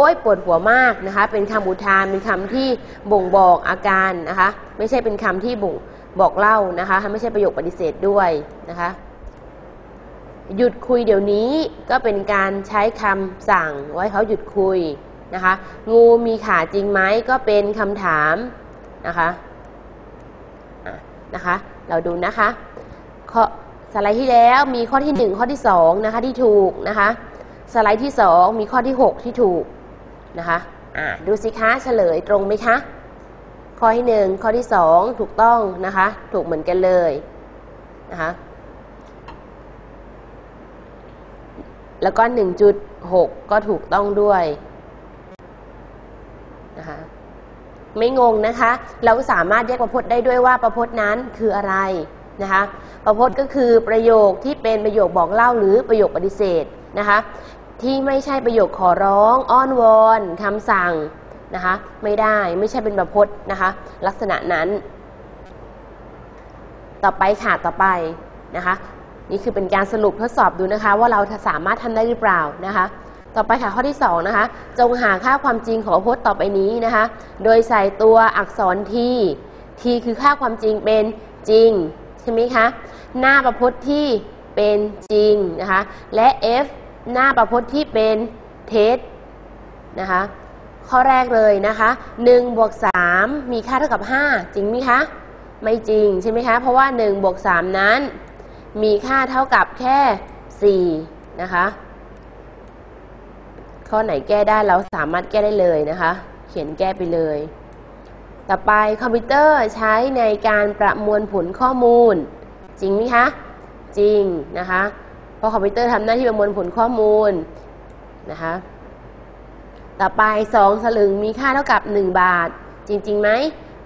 อ้ยปวดหัวมากนะคะ เป็นคำอุทานเป็นคำที่บ่งบอกอาการนะคะ ไม่ใช่เป็นคำที่บ่งบอกเล่านะคะ ไม่ใช่ประโยคปฏิเสธด้วยนะคะ หยุดคุยเดี๋ยวนี้ก็เป็นการใช้คำสั่งไว้เขาหยุดคุยนะคะ งูมีขาจริงไหมก็เป็นคำถามนะคะะนะคะ เราดูนะคะข้อสไลด์ที่แล้วมีข้อที่ 1 ข้อที่2นะคะที่ถูกนะคะ สไลด์ที่ 2 มีข้อที่ 6 ที่ถูก นะคะะดูสิคะเฉลยตรงไหมคะ ข้อที่1ข้อที่2ถูกต้องนะคะ ถูกเหมือนกันเลยนะคะแล้วก็ 1.6 ก็ถูกต้องด้วยนะคะไม่งงนะคะ เราสามารถแยกประพจน์ได้ด้วยว่าประพจน์นั้นคืออะไรนะคะประพจน์ก็คือประโยคที่เป็นประโยคบอกเล่าหรือประโยคปฏิเสธนะคะ ที่ไม่ใช่ประโยคขอร้อง อ้อนวอนคำสั่งนะคะไม่ได้ไม่ใช่เป็นประพจน์นะคะ ลักษณะนั้น ต่อไปค่ะต่อไปนะคะนี่คือเป็นการสรุปทดสอบดูนะคะ ว่าเราสามารถทำได้หรือเปล่านะคะ ต่อไปค่ะข้อที่2นะคะจงหาค่าความจริงของพจน์ต่อไปนี้นะคะ โดยใส่ตัวอักษรที่ที่คือค่าความจริงเป็นจริงใช่ไหมคะหน้าประพจน์ที่เป็นจริงนะคะและ F หน้าประพจน์ที่เป็นเท็จนะคะ ข้อแรกเลยนะคะ1บวก3มีค่าเท่ากับ 5 จริงไหมคะ ไม่จริงใช่ไหมคะ เพราะว่า1บวก3นั้น มีค่าเท่ากับแค่ 4 นะคะ ข้อไหนแก้ได้เราสามารถแก้ได้เลยนะคะ เขียนแก้ไปเลย ต่อไปคอมพิวเตอร์ใช้ในการประมวลผลข้อมูล จริงไหมคะ จริงนะคะ เพราะคอมพิวเตอร์ทำหน้าที่ประมวลผลข้อมูลนะคะต่อไป 2 สลึงมีค่าเท่ากับ 1 บาท จริงๆไหม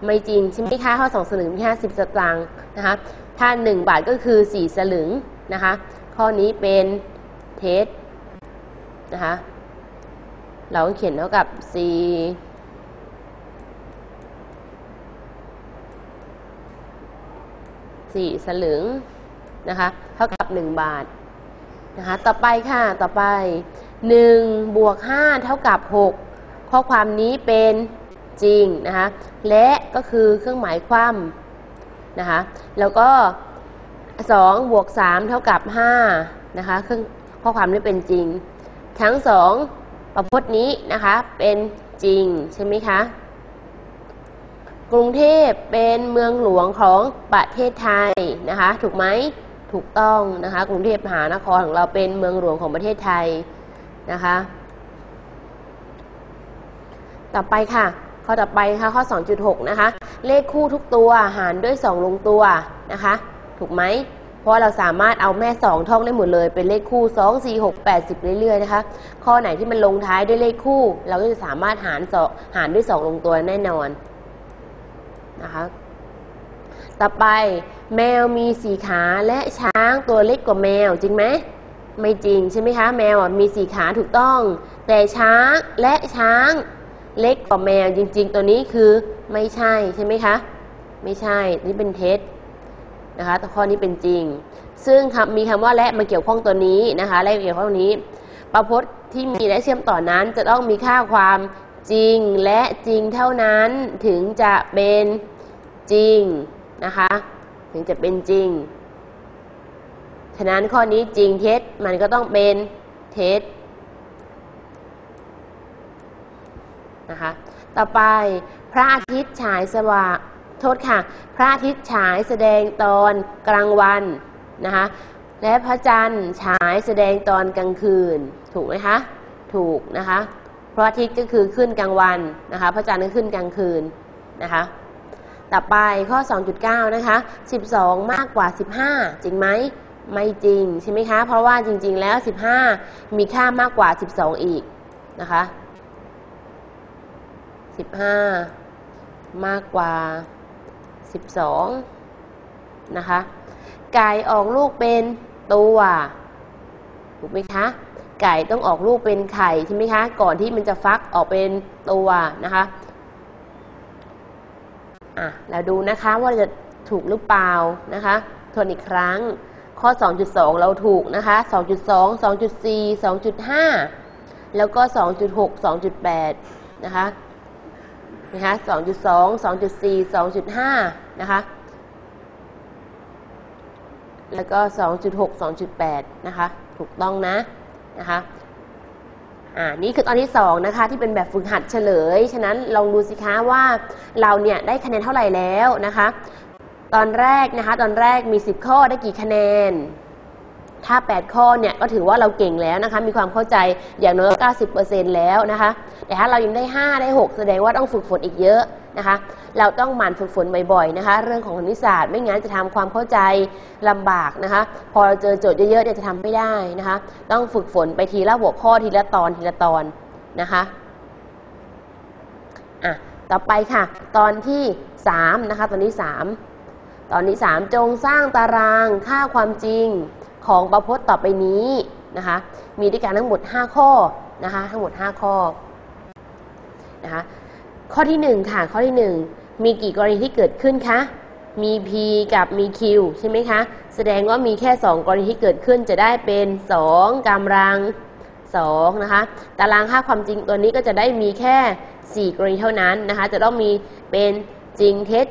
ไม่จริงใช่ไหมคะข้อ 2 สลึงมีค่า10 สตางค์นะคะถ้า 1 บาทก็คือ 4 สลึงนะคะข้อนี้เป็นเท็จนะคะเราเขียนเท่ากับ 4 4 สลึงนะคะเท่ากับ 1 บาท นะคะต่อไปค่ะต่อไป1บวก5เท่ากับ 6 ข้อความนี้เป็นจริงนะคะและก็คือเครื่องหมายคว่ำนะคะแล้วก็2บวก3เท่ากับ5นะคะเครื่องข้อความนี้เป็นจริง ทั้ง 2 ประพจน์นี้นะคะเป็นจริงใช่ไหมคะกรุงเทพเป็นเมืองหลวงของประเทศไทยนะคะถูกไหม ถูกต้องนะคะ กรุงเทพมหานครของเราเป็นเมืองหลวงของประเทศไทยนะคะ ต่อไปค่ะ ข้อต่อไปค่ะข้อ 2.6 นะคะ เลขคู่ทุกตัวหารด้วย 2 ลงตัวนะคะ ถูกไหมเพราะเราสามารถเอาแม่ 2 ท่องได้หมดเลย เป็นเลขคู่ 2 4 6 8 10 เรื่อยๆนะคะ ข้อไหนที่มันลงท้ายด้วยเลขคู่ เราก็จะสามารถหารหารด้วย 2 ลงตัวแน่นอนนะคะ ต่อไปแมวมีสีขาและช้างตัวเล็กกว่าแมวจริงไหมไม่จริงใช่ไหมคะ แมวมีสีขาถูกต้อง แต่ช้างและช้างเล็กกว่าแมวจริง ๆ ตัวนี้คือไม่ใช่ใช่ไหมคะไม่ใช่นี่เป็นเท็จนะคะแต่ข้อนี้เป็นจริง ซึ่งมีคำว่าและมาเกี่ยวข้องตัวนี้นะคะและเกี่ยวข้องนี้ ประพจน์ที่มีและเชื่อมต่อนนั้น จะต้องมีค่าความจริงและจริงเท่านั้นถึงจะเป็นจริง นะคะ ถึงจะเป็นจริง ฉะนั้นข้อนี้จริงเท็จมันก็ต้องเป็นเท็จนะคะ ต่อไปพระอาทิตย์ฉายสว่างโทษค่ะ พระอาทิตย์ฉายแสดงตอนกลางวันนะคะ และพระจันทร์ฉายแสดงตอนกลางคืน ถูกไหมคะ ถูกนะคะ พระอาทิตย์ก็คือขึ้นกลางวันนะคะ พระจันทร์ก็ขึ้นกลางคืนนะคะ ต่อไปข้อ 2.9 นะคะ 12 มากกว่า 15 จริงไหมไม่จริงใช่ไหมคะ เพราะว่าจริง ๆ แล้ว 15 มีค่ามากกว่า 12 อีกนะคะ 15 มากกว่า 12 นะคะ ไก่ออกลูกเป็นตัวถูกไหมคะ ไก่ต้องออกลูกเป็นไข่ใช่ไหมคะ ก่อนที่มันจะฟักออกเป็นตัวนะคะ อะเราดูนะคะว่าจะถูกหรือเปล่านะคะทวนอีกครั้ง ข้อ 2.2 เราถูกนะคะ 2.2 2.4 2.5 แล้วก็ 2.6 2.8 นะคะนะคะ 2.2 2.4 2.5 นะคะ แล้วก็ 2.6 2.8 นะคะ ถูกต้องนะ นะคะ อ่านี่คือตอนที่2นะคะที่เป็นแบบฝึกหัดเฉลย ฉะนั้นลองดูสิคะว่าเราเนี่ยได้คะแนนเท่าไหร่แล้วนะคะ ตอนแรกนะคะ ตอนแรกมี 10 ข้อได้กี่คะแนน ถ้า 8 ข้อเนี่ยก็ถือว่าเราเก่งแล้วนะคะ มีความเข้าใจอย่างน้อยก็90%แล้วนะคะ แต่ถ้าเรายังได้ 5 ได้ 6 แสดงว่าต้องฝึกฝนอีกเยอะ นะคะ เราต้องหมั่นฝึกฝนบ่อยๆนะคะ เรื่องของคณิตศาสตร์ไม่งั้นจะทำความเข้าใจลำบากนะคะ พอเราเจอโจทย์เยอะๆเนี่ยจะทำไม่ได้นะคะ ต้องฝึกฝนไปทีละหัวข้อทีละตอนทีละตอนนะคะอะต่อไปค่ะ ตอนที่3นะคะ ตอนที่3ตอนที่3จงสร้างตารางค่าความจริงของประพจน์ต่อไปนี้นะคะ มีด้วยกันทั้งหมด 5 ข้อนะคะ ทั้งหมด 5 ข้อนะคะ ข้อที่ 1 ค่ะ ข้อที่ 1 มีกี่กรณีที่เกิดขึ้นคะมี P กับมี Q ใช่ไหมคะ แสดงว่ามีแค่ 2 กรณีที่เกิดขึ้นจะได้เป็น 2กำลัง2นะคะ ตารางค่าความจริงตัวนี้ก็จะได้มีแค่ 4 กรณีเท่านั้นนะคะ จะต้องมีเป็นจริงเท็จ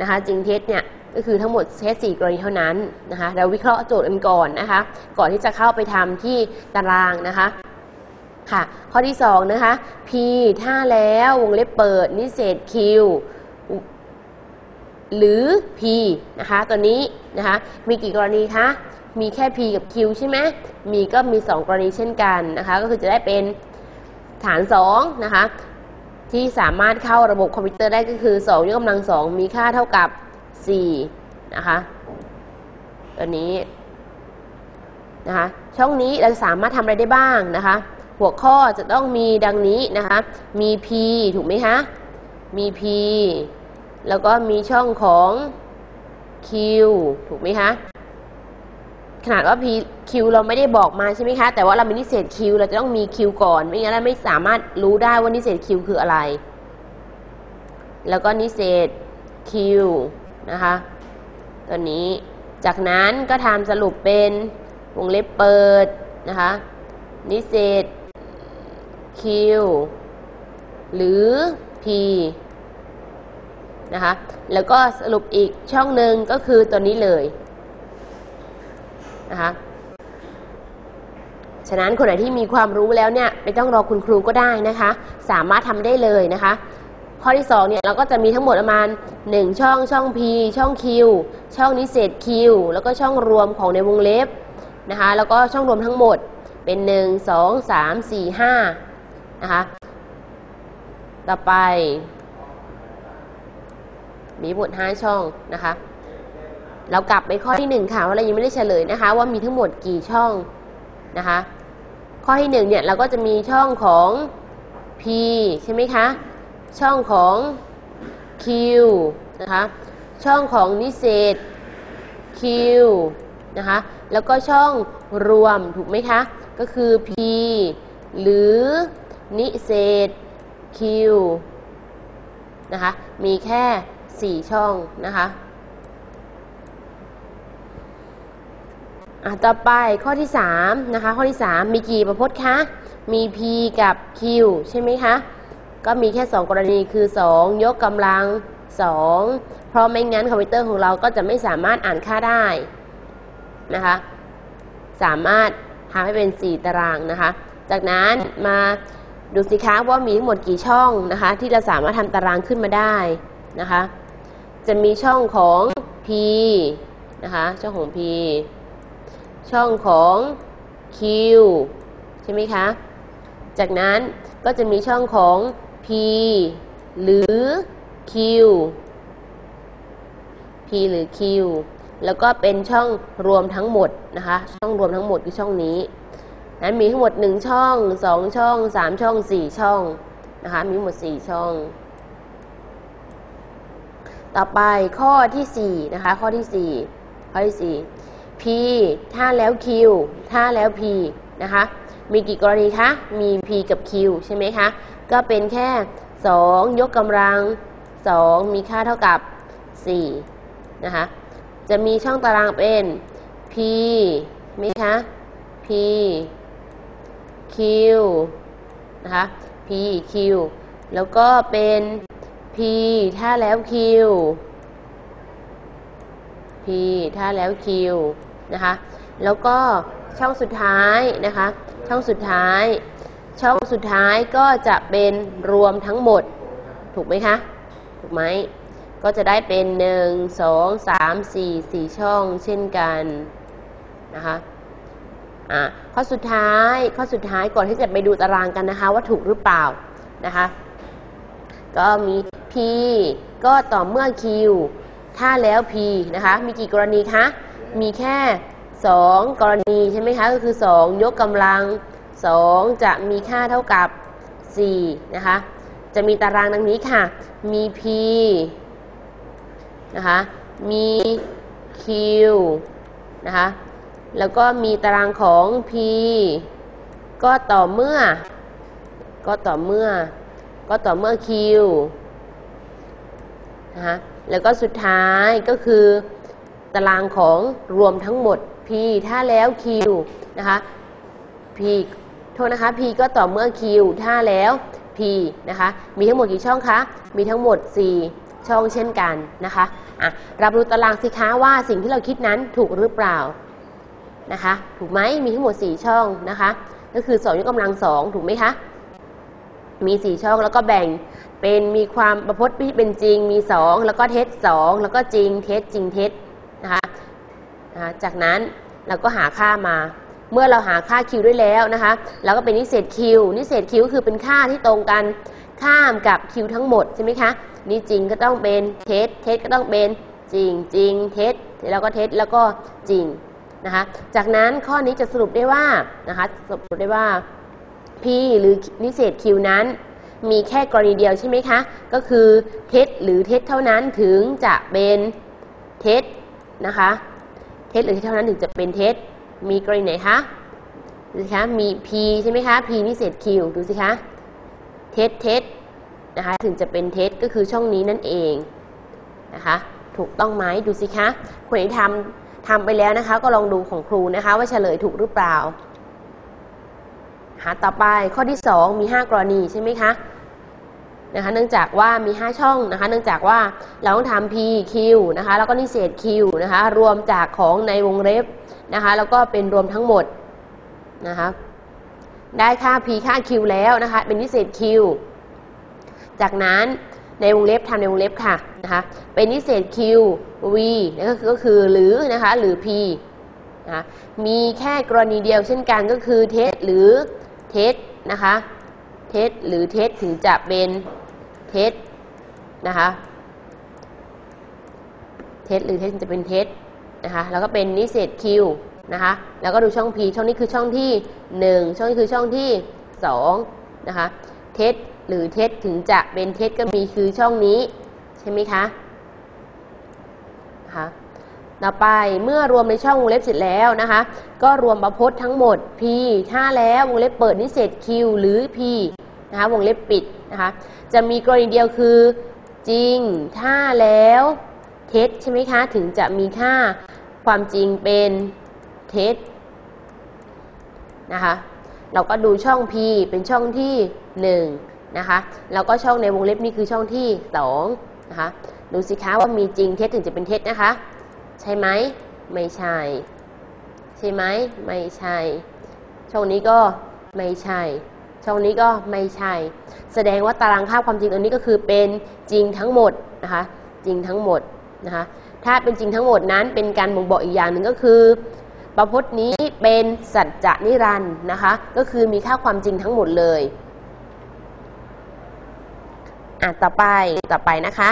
นะคะ จริงเท็จเนี่ยก็คือทั้งหมดเท็จ4กรณีเท่านั้นนะคะ เราวิเคราะห์โจทย์กันก่อนนะคะ ก่อนที่จะเข้าไปทำที่ตารางนะคะ ค่ะ ข้อที่2นะคะ P ถ้าแล้ววงเล็บเปิด นิเศษ Q หรือ P นะคะ ตัวนี้นะคะ มีกี่กรณีคะ มีแค่ P กับ Q ใช่ไหม มีก็มี 2 กรณีเช่นกันนะคะ ก็คือจะได้เป็นฐาน2นะคะ ที่สามารถเข้าระบบคอมพิวเตอร์ได้ก็คือ2ยกกำลัง 2 มีค่าเท่ากับ4นะคะ ตัวนี้นะคะ ช่องนี้เราสามารถทำอะไรได้บ้างนะคะ หัวข้อจะต้องมีดังนี้นะคะ มี P ถูกไหมคะ มี P แล้วก็มีช่องของ Q ถูกไหมคะ ขนาดว่า P Q เราไม่ได้บอกมาใช่ไหมคะ แต่ว่าเรามีนิเศษ Q เราจะต้องมี Q ก่อน ไม่งั้นเราไม่สามารถรู้ได้ว่านิเศษ Q คืออะไร แล้วก็นิเศษ Q นะคะตัวนี้ จากนั้นก็ทำสรุปเป็นวงเล็บเปิดนะคะนิเศษ Q หรือ P นะคะ แล้วก็สรุปอีกช่องหนึ่งก็คือตัวนี้เลยนะคะ ฉะนั้นคนไหนที่มีความรู้แล้วเนี่ยไม่ต้องรอคุณครูก็ได้นะคะ สามารถทำได้เลยนะคะ ข้อที่2เนี่ยเราก็จะมีทั้งหมดประมาณ 1 ช่องช่อง P ช่อง Q ช่องนิเศษ Q แล้วก็ช่องรวมของในวงเล็บนะคะ แล้วก็ช่องรวมทั้งหมดเป็น 1 2 3 4 5 นะคะ ต่อไป มีหมด5ช่องนะคะ เรากลับไปข้อที่1ค่ะว่าเรายังไม่ได้เฉลยนะคะ ว่ามีทั้งหมดกี่ช่องนะคะ ข้อที่1เนี่ยเราก็จะมีช่องของ P ใช่ไหมคะ ช่องของ Q นะคะ ช่องของนิเศษ Q นะคะ แล้วก็ช่องรวมถูกไหมคะ ก็คือ P หรือ นิเศษ Q นะคะมีแค่ 4 ช่องนะคะอะต่อไปข้อที่3นะคะข้อที่ 3 มีกี่ประพจน์คะ มี P กับ Q ใช่ไหมคะ ก็มีแค่ 2 กรณีคือ 2 ยกกำลัง 2 เพราะไม่งั้นคอมพิวเตอร์ของเราก็จะไม่สามารถอ่านค่าได้นะคะสามารถทำให้เป็น 4 ตารางนะคะ จากนั้นมา ดูสิคะว่ามีทั้งหมดกี่ช่องนะคะ ที่เราสามารถทำตารางขึ้นมาได้นะคะ จะมีช่องของ P นะคะช่องของ P ช่องของ Q ใช่ไหมคะ จากนั้นก็จะมีช่องของ P หรือ Q P หรือ Q แล้วก็เป็นช่องรวมทั้งหมดนะคะ ช่องรวมทั้งหมดคือช่องนี้ นั้นมีทั้งหมด 1 ช่อง 2 ช่อง 3 ช่อง 4 ช่องนะคะ มีทั้งหมด 4 ช่อง ต่อไปข้อที่4นะคะ ข้อที่4ข้อที่ 4 P ถ้าแล้ว Q ถ้าแล้ว P นะคะ มีกี่กรณีคะ มี P กับ Q ใช่ไหมคะ ก็เป็นแค่ 2 ยกกำลัง 2 มีค่าเท่ากับ 4 นะคะ จะมีช่องตารางเป็น P ไหมคะ P Q นะคะ p q แล้วก็เป็น p ถ้าแล้ว q p ถ้าแล้ว q นะคะ แล้วก็ช่องสุดท้ายนะคะ ช่องสุดท้าย ช่องสุดท้ายก็จะเป็นรวมทั้งหมด ถูกไหมคะ ถูกไหม ก็จะได้เป็น 1 2 3 4 4 ช่องเช่นกันนะคะ อะข้อสุดท้ายข้อสุดท้ายก่อนที่จะไปดูตารางกันนะคะ ว่าถูกหรือเปล่านะคะ ก็มี p ก็ต่อเมื่อ q ถ้าแล้ว p นะคะมีกี่กรณีคะมีแค่ 2 กรณีใช่ไหมคะก็คือ 2 ยกกำลัง 2 จะมีค่าเท่ากับ 4 นะคะ จะมีตารางดังนี้ค่ะ มี p นะคะ มี q นะคะ แล้วก็มีตารางของ p ก็ต่อเมื่อ ก็ต่อเมื่อ ก็ต่อเมื่อ q นะคะแล้วก็สุดท้ายก็คือ ตารางของรวมทั้งหมด p ถ้าแล้ว q นะคะ p โทษนะคะ p ก็ต่อเมื่อ q ถ้าแล้ว p นะคะ มีทั้งหมดกี่ช่องคะ มีทั้งหมด 4 ช่องเช่นกันนะคะอะรับรู้ตารางสิคะว่าสิ่งที่เราคิดนั้นถูกหรือเปล่า นะคะ ถูกไหมมีทั้งหมด 4 ช่องนะคะ ก็คือ2ยกกำลัง 2 ถูกไหมคะ มี 4 ช่องแล้วก็แบ่งเป็นมีความประพจน์ที่เป็นจริงมี 2 แล้วก็เท็จ2แล้วก็จริงเท็จจริงเท็จนะคะนะคะจากนั้นเราก็หาค่ามา เมื่อเราหาค่า q ได้แล้วนะคะเราก็เป็นนิเศษ q นิเศษ q คือเป็นค่าที่ตรงกันข้ามกับ q ทั้งหมดใช่ไหมคะนี่จริงก็ต้องเป็นเท็จเท็จก็ต้องเป็นจริงจริงเท็จแล้วก็เท็จแล้วก็จริง นะคะจากนั้นข้อนี้จะสรุปได้ว่านะคะสรุปได้ว่า p หรือนิเศษ q นั้น มีแค่กรณีเดียวใช่ไหมคะ ก็คือเท็จหรือเท็จเท่านั้นถึงจะเป็นเท็จนะคะเท็จหรือเท็จเท่านั้นถึงจะเป็นเท็จมีกรณีไหนคะดูสิคะมี p ใช่ไหมคะ p นิเศษ q ดูสิคะเท็จเท็จนะคะถึงจะเป็นเท็จก็คือช่องนี้นั่นเองนะคะถูกต้องไหมดูสิคะคนไหนทำ ทำไปแล้วนะคะ ก็ลองดูของครูนะคะ ว่าเฉลยถูกหรือเปล่า หาต่อไปข้อที่ 2 มี 5 กรณีใช่ไหมคะนะคะเนื่องจากว่ามี 5 ช่องนะคะ เนื่องจากว่าเราต้องทำ p q นะคะ แล้วก็นิเศษ q นะคะ รวมจากของในวงเล็บนะคะ แล้วก็เป็นรวมทั้งหมดนะคะ ได้ค่า p ค่า q แล้วนะคะ เป็นนิเศษ q จากนั้น ในวงเล็บทำในวงเล็บค่ะนะคะเป็นนิเศษ q v นั่นก็คือก็คือหรือนะคะหรือ p นะมีแค่กรณีเดียวเช่นกันก็คือเท็จหรือเท็จนะคะเท็จหรือเท็จถึงจะเป็นเท็จนะคะเท็จหรือเท็จะเป็นเท็จนะคะแล้วก็เป็นนิเศษ q นะคะแล้วก็ดูช่อง p ช่องนี้คือช่องที่ 1 ช่องนี้คือช่องที่2นะคะเท็จ หรือเท็จถึงจะเป็นเท็จก็มีคือช่องนี้ ใช่ไหมคะคะต่อไปเมื่อรวมในช่องวงเล็บเสร็จแล้วนะคะ ก็รวมประพจน์ทั้งหมด p ถ้าแล้ววงเล็บเปิดนิเศษ q หรือ p นะคะวงเล็บปิดนะคะจะมีกรณีเดียวคือ จริง ถ้าแล้วเท็จใช่ไหมคะถึงจะมีค่าความจริงเป็นเท็จนะคะเราก็ดูช่อง p เป็นช่องที่ 1 นะคะแล้วก็ช่องในวงเล็บนี่คือช่องที่2นะคะดูสิคะว่ามีจริงเท็จถึงจะเป็นเท็จนะคะ ใช่ไหมไม่ใช่ ใช่ไหมไม่ใช่ ช่องนี้ก็ไม่ใช่ ช่องนี้ก็ไม่ใช่ แสดงว่าตารางค่าความจริงตรงนี้ก็คือเป็นจริงทั้งหมดนะคะจริงทั้งหมดนะคะถ้าเป็นจริงทั้งหมดนั้นเป็นการบ่งบอกอีกอย่างหนึ่งก็คือประพจน์นี้เป็นสัจจะนิรันด์นะคะ ก็คือมีค่าความจริงทั้งหมดเลย อะต่อไปต่อไปนะคะ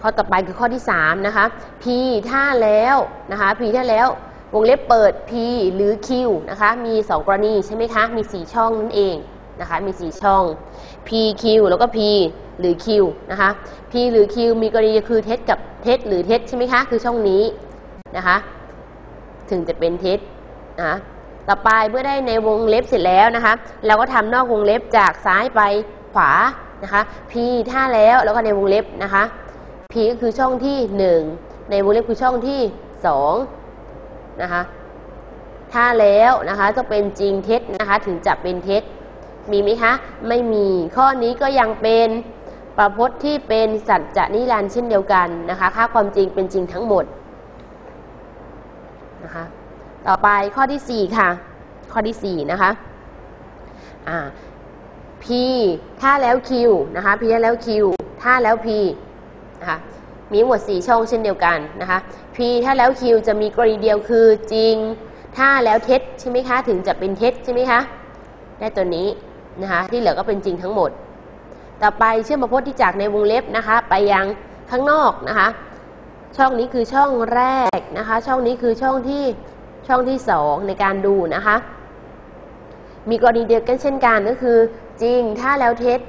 ข้อต่อไปคือข้อที่ 3 นะคะ p ถ้าแล้วนะคะ p ถ้าแล้ววงเล็บเปิด p หรือ q นะคะ มี 2 กรณีใช่ไหมคะ มี 4 ช่องนั่นเองนะคะ มี 4 ช่อง p q แล้วก็ p หรือ q นะคะ p หรือ q มีกรณีคือเท็จกับเท็จหรือเท็จใช่ไหมคะ คือช่องนี้นะคะ ถึงจะเป็นเท็จนะต่อไปเมื่อได้ในวงเล็บเสร็จแล้วนะคะ เราก็ทำนอกวงเล็บจากซ้ายไปขวา นะคะ p ถ้าแล้วแล้วก็ในวงเล็บนะคะ p ก็คือช่องที่ 1 ในวงเล็บคือช่องที่ 2 นะคะ ถ้าแล้วนะคะต้องเป็นจริงเท็จนะคะ ถึงจะเป็นเท็จ มีไหมคะ ไม่มีข้อนี้ก็ยังเป็นประพจน์ที่เป็นสัจจะนิรันดร์เช่นเดียวกันนะคะค่าความจริงเป็นจริงทั้งหมดนะคะ ต่อไปข้อที่ 4 ค่ะ ข้อที่ 4 นะคะอ่า P ถ้าแล้ว Q นะคะ P ถ้าแล้ว Q ถ้าแล้ว P นะคะมีหมด 4 ช่องเช่นเดียวกันนะคะ P ถ้าแล้ว Q จะมีกรณีเดียวคือจริง ถ้าแล้วเท็จใช่ไหมคะ ถึงจะเป็นเท็จใช่ไหมคะ ได้ตัวนี้นะคะที่เหลือก็เป็นจริงทั้งหมด ต่อไปเชื่อมประพจน์ที่จากในวงเล็บนะคะ ไปยังข้างนอกนะคะ ช่องนี้คือช่องแรกนะคะ ช่องนี้คือช่องที่ช่องที่สองในการดูนะคะ มีกรณีเดียวกันเช่นกันก็คือ จริง ถ้าแล้วเท็จ